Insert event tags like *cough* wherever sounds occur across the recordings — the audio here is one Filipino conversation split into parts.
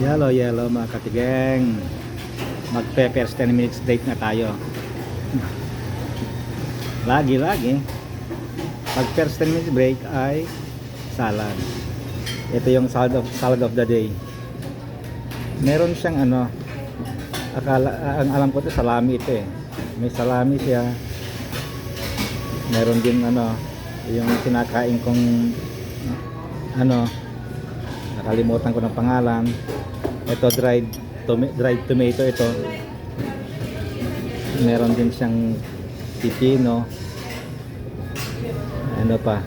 Yellow, yellow mga katigeng. Mag-peppers 10 minutes break na tayo. Lagi, lagi. Pag first 10 minutes break ay salad. Ito yung salad of, salad of the day. Meron siyang ano, akala, ang alam ko to salami ito eh. May salami siya. Meron din ano, yung kinakain kong ano, nakalimutan ko ng pangalan. Ito dried toma- dried tomato ito. Meron din siyang pipino. Ano pa?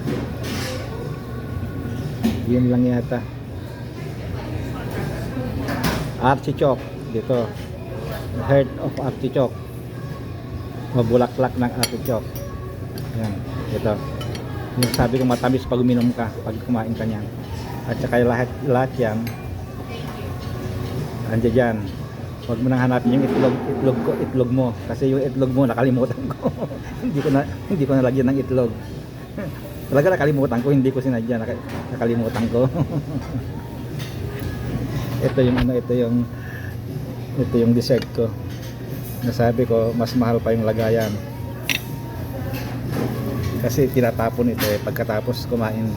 Yun lang yata. Artichoke dito. Heart of artichoke. Mabulaklak ng artichoke. Yan, ito. Yung sabi ko matamis pag uminom ka, pag kumain ka niyan. At saka lahat, lahat yan, andyan dyan. Huwag mo nang hanapin yung itlog, itlog ko, itlog mo. Kasi yung itlog mo, nakalimutan ko. *laughs* hindi ko na, hindi ko nalagyan ng itlog. *laughs* Talaga nakalimutan ko, hindi ko sinadya, naka- nakalimutan ko. *laughs* ito yung ano, ito yung ito yung dessert ko. Nasabi ko, mas mahal pa yung lagayan. Kasi tinatapon ito eh. Pagkatapos kumain,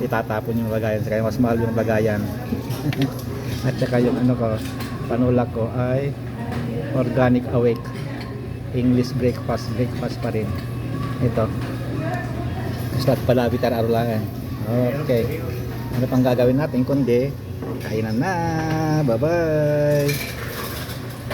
itatapon yung lagayan. Kaya mas mahal yung lagayan. *laughs* At saka yung ano ko, panulak ko ay organic awake. English breakfast, breakfast pa rin. Ito. Start palabitan arulangan. Okay. Ano pang gagawin natin kundi kainan na. Bye-bye.